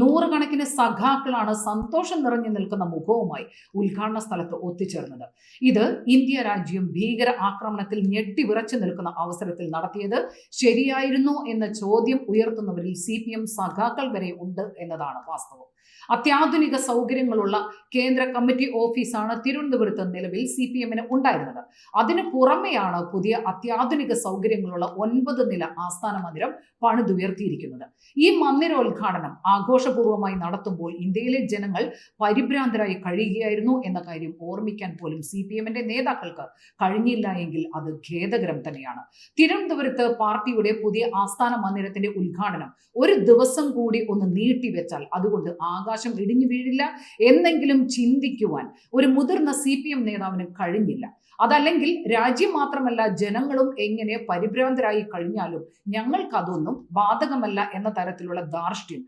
നൂറുകണക്കിന് സഖാക്കളാണ് സന്തോഷം നിറഞ്ഞു നിൽക്കുന്ന മുഖവുമായി ഉദ്ഘാടന സ്ഥലത്ത് ഒത്തുചേർന്നത്. ഇത് ഇന്ത്യ രാജ്യം ഭീകര ആക്രമണത്തിൽ ഞെട്ടിവിറച്ചു നിൽക്കുന്ന അവസരത്തിൽ നടത്തിയത് ശരിയായിരുന്നോ എന്ന ചോദ്യം ഉയർത്തുന്നവരിൽ സി പി എം സഖാക്കൾ വരെ ഉണ്ട് എന്നതാണ് വാസ്തവം. അത്യാധുനിക സൗകര്യങ്ങളുള്ള കേന്ദ്ര കമ്മിറ്റി ഓഫീസാണ് തിരുവനന്തപുരത്ത് നിലവിൽ സി പി എമ്മിന് ഉണ്ടായിരുന്നത്. അതിനു പുറമെയാണ് പുതിയ അത്യാധുനിക സൗകര്യങ്ങളുള്ള ഒൻപത് നില ആസ്ഥാന മന്ദിരം പണിതുയർത്തിയിരിക്കുന്നത്. ഈ മന്ദിരോദ്ഘാടനം ആഘോഷപൂർവമായി നടത്തുമ്പോൾ ഇന്ത്യയിലെ ജനങ്ങൾ പരിഭ്രാന്തരായി കഴിയുകയായിരുന്നു എന്ന കാര്യം ഓർമ്മിക്കാൻ പോലും സി പി എമ്മിന്റെ നേതാക്കൾക്ക് കഴിഞ്ഞില്ല എങ്കിൽ അത് ഖേദകരം തന്നെയാണ്. തിരുവനന്തപുരത്ത് പാർട്ടിയുടെ പുതിയ ആസ്ഥാന മന്ദിരത്തിന്റെ ഉദ്ഘാടനം ഒരു ദിവസം കൂടി ഒന്ന് നീട്ടിവെച്ചാൽ അതുകൊണ്ട് ആകാശം ഇടിഞ്ഞു വീഴില്ല എന്നെങ്കിലും ചിന്തിക്കുവാൻ ഒരു മുതിർന്ന സി പി എം നേതാവിന് കഴിഞ്ഞില്ല. അതല്ലെങ്കിൽ രാജ്യം മാത്രമല്ല ജനങ്ങളും എങ്ങനെ പരിഭ്രാന്തരായി കഴിഞ്ഞാലും ഞങ്ങൾക്കതൊന്നും ബാധകമല്ല എന്ന തരത്തിലുള്ള ധാർഷ്ട്യം